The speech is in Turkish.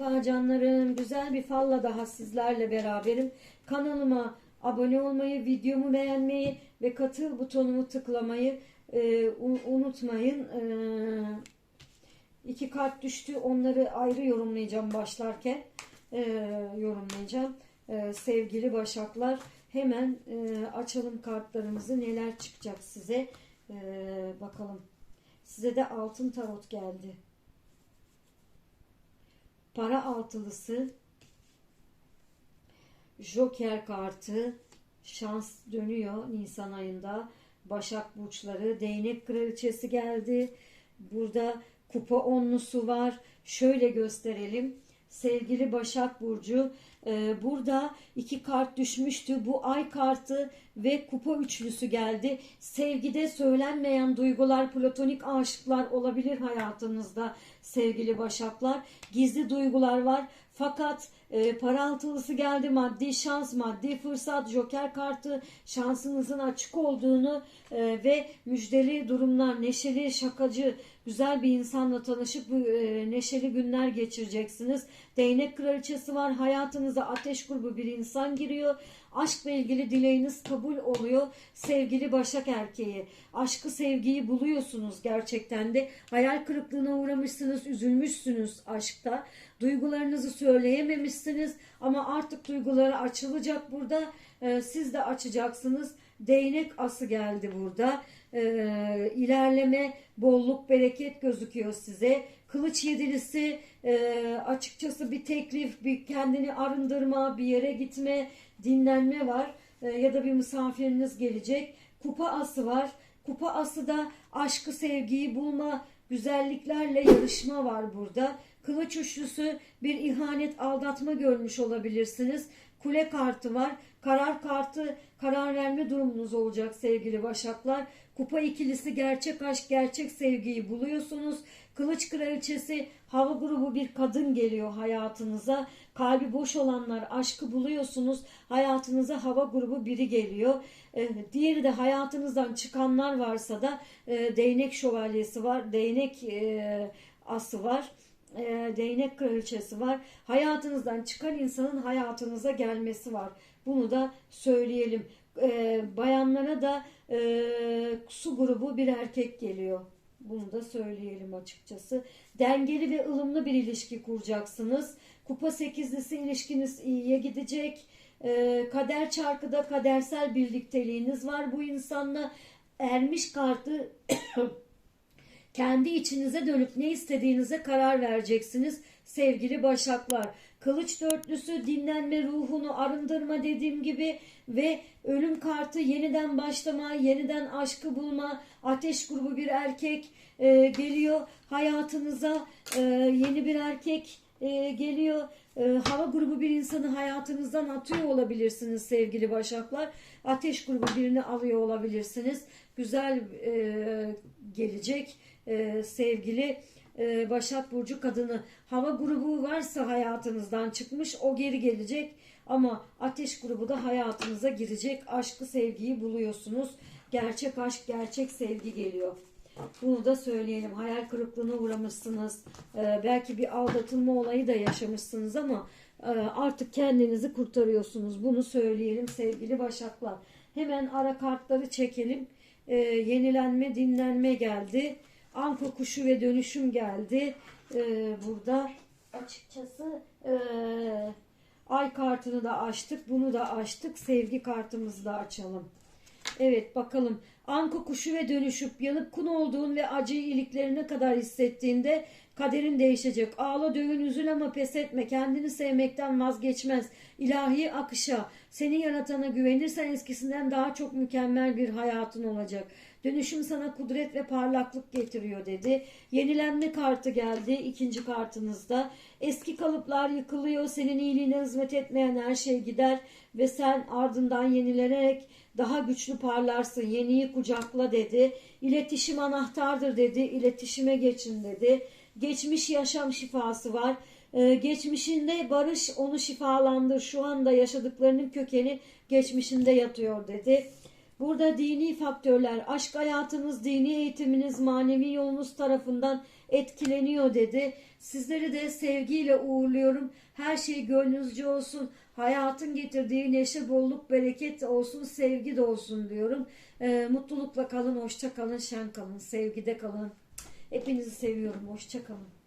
Merhaba canlarım. Güzel bir falla daha sizlerle beraberim. Kanalıma abone olmayı, videomu beğenmeyi ve katıl butonumu tıklamayı e, un- unutmayın. E, iki kart düştü. Onları ayrı yorumlayacağım başlarken. E, yorumlayacağım. E, sevgili Başaklar hemen e, açalım kartlarımızı. Neler çıkacak size. E, bakalım. Size de altın tarot geldi. Para altılısı, Joker kartı, şans dönüyor Nisan ayında. Başak burçları, değnek kraliçesi geldi. Burada kupa onlusu var. Şöyle gösterelim. Sevgili Başak Burcu, e, burada iki kart düşmüştü. Bu ay kartı ve kupa üçlüsü geldi. Sevgide söylenmeyen duygular, platonik aşıklar olabilir hayatınızda sevgili Başaklar. Gizli duygular var. Fakat e, para altılısı geldi. Maddi şans, maddi fırsat, joker kartı şansınızın açık olduğunu e, ve müjdeli durumlar, neşeli, şakacı, güzel bir insanla tanışıp e, neşeli günler geçireceksiniz. Değnek kraliçesi var. Hayatınıza ateş grubu bir insan giriyor. Aşkla ilgili dileğiniz kabul oluyor. Sevgili Başak erkeği. Aşkı sevgiyi buluyorsunuz gerçekten de. Hayal kırıklığına uğramışsınız, üzülmüşsünüz aşkta. Duygularınızı söyleyememişsiniz ama artık duyguları açılacak burada. Ee, siz de açacaksınız. Değnek ası geldi burada. Ee, ilerleme, bolluk, bereket gözüküyor size. Kılıç yedilisi e, açıkçası bir teklif, bir kendini arındırma, bir yere gitme, dinlenme var. E, ya da bir misafiriniz gelecek. Kupa ası var. Kupa ası da aşkı, sevgiyi bulma, güzelliklerle yarışma var burada. Kılıç üçlüsü bir ihanet, aldatma görmüş olabilirsiniz. Kule kartı var. Karar kartı, karar verme durumunuz olacak sevgili Başaklar. Kupa ikilisi gerçek aşk, gerçek sevgiyi buluyorsunuz. Kılıç kraliçesi hava grubu bir kadın geliyor hayatınıza. Kalbi boş olanlar aşkı buluyorsunuz. Hayatınıza hava grubu biri geliyor. Ee, diğeri de hayatınızdan çıkanlar varsa da e, değnek şövalyesi var. Değnek e, ası var e, değnek kraliçesi var. Hayatınızdan çıkan insanın hayatınıza gelmesi var. Bunu da söyleyelim. E, bayanlara da e, su grubu bir erkek geliyor. Bunu da söyleyelim açıkçası. Dengeli ve ılımlı bir ilişki kuracaksınız. Kupa sekizlisi ilişkiniz iyiye gidecek. E, kader çarkıda kadersel birlikteliğiniz var bu insanla. Ermiş kartı kendi içinize dönüp ne istediğinize karar vereceksiniz sevgili başaklar. Kılıç dörtlüsü dinlenme ruhunu arındırma dediğim gibi ve ölüm kartı yeniden başlama, yeniden aşkı bulma, ateş grubu bir erkek e, geliyor hayatınıza e, yeni bir erkek e, geliyor. E, hava grubu bir insanı hayatınızdan atıyor olabilirsiniz sevgili başaklar. Ateş grubu birini alıyor olabilirsiniz. Güzel e, gelecek e, sevgili e, Başak Burcu kadını. Hava grubu varsa hayatınızdan çıkmış o geri gelecek. Ama ateş grubu da hayatınıza girecek. Aşkı sevgiyi buluyorsunuz. Gerçek aşk, gerçek sevgi geliyor. Bunu da söyleyelim. Hayal kırıklığına uğramışsınız. Ee, belki bir aldatılma olayı da yaşamışsınız ama e, artık kendinizi kurtarıyorsunuz. Bunu söyleyelim sevgili Başaklar. Hemen ara kartları çekelim. Ee, yenilenme, dinlenme geldi. Anka kuşu ve dönüşüm geldi. Ee, burada açıkçası e, ay kartını da açtık. Bunu da açtık. Sevgi kartımızı da açalım. Evet bakalım. Anka kuşu ve dönüşüp yanıp kun olduğun ve acıyı iliklerine kadar hissettiğinde kaderin değişecek. Ağla dövün üzül ama pes etme. Kendini sevmekten vazgeçmez. İlahi akışa seni yaratana güvenirsen eskisinden daha çok mükemmel bir hayatın olacak. Dönüşüm sana kudret ve parlaklık getiriyor dedi. Yenilenme kartı geldi ikinci kartınızda. Eski kalıplar yıkılıyor. Senin iyiliğine hizmet etmeyen her şey gider ve sen ardından yenilenerek daha güçlü parlarsın. Yeniyi kucakla dedi. İletişim anahtardır dedi. İletişime geçin dedi. Geçmiş yaşam şifası var. Ee, geçmişinde barış onu şifalandır. Şu anda yaşadıklarının kökeni geçmişinde yatıyor dedi. Burada dini faktörler, aşk hayatınız, dini eğitiminiz, manevi yolunuz tarafından etkileniyor dedi. Sizleri de sevgiyle uğurluyorum. Her şey gönlünüzce olsun. Hayatın getirdiği neşe, bolluk, bereket olsun, sevgi de olsun diyorum. Ee, mutlulukla kalın, hoşça kalın, şen kalın, sevgide kalın. Hepinizi seviyorum. Hoşça kalın.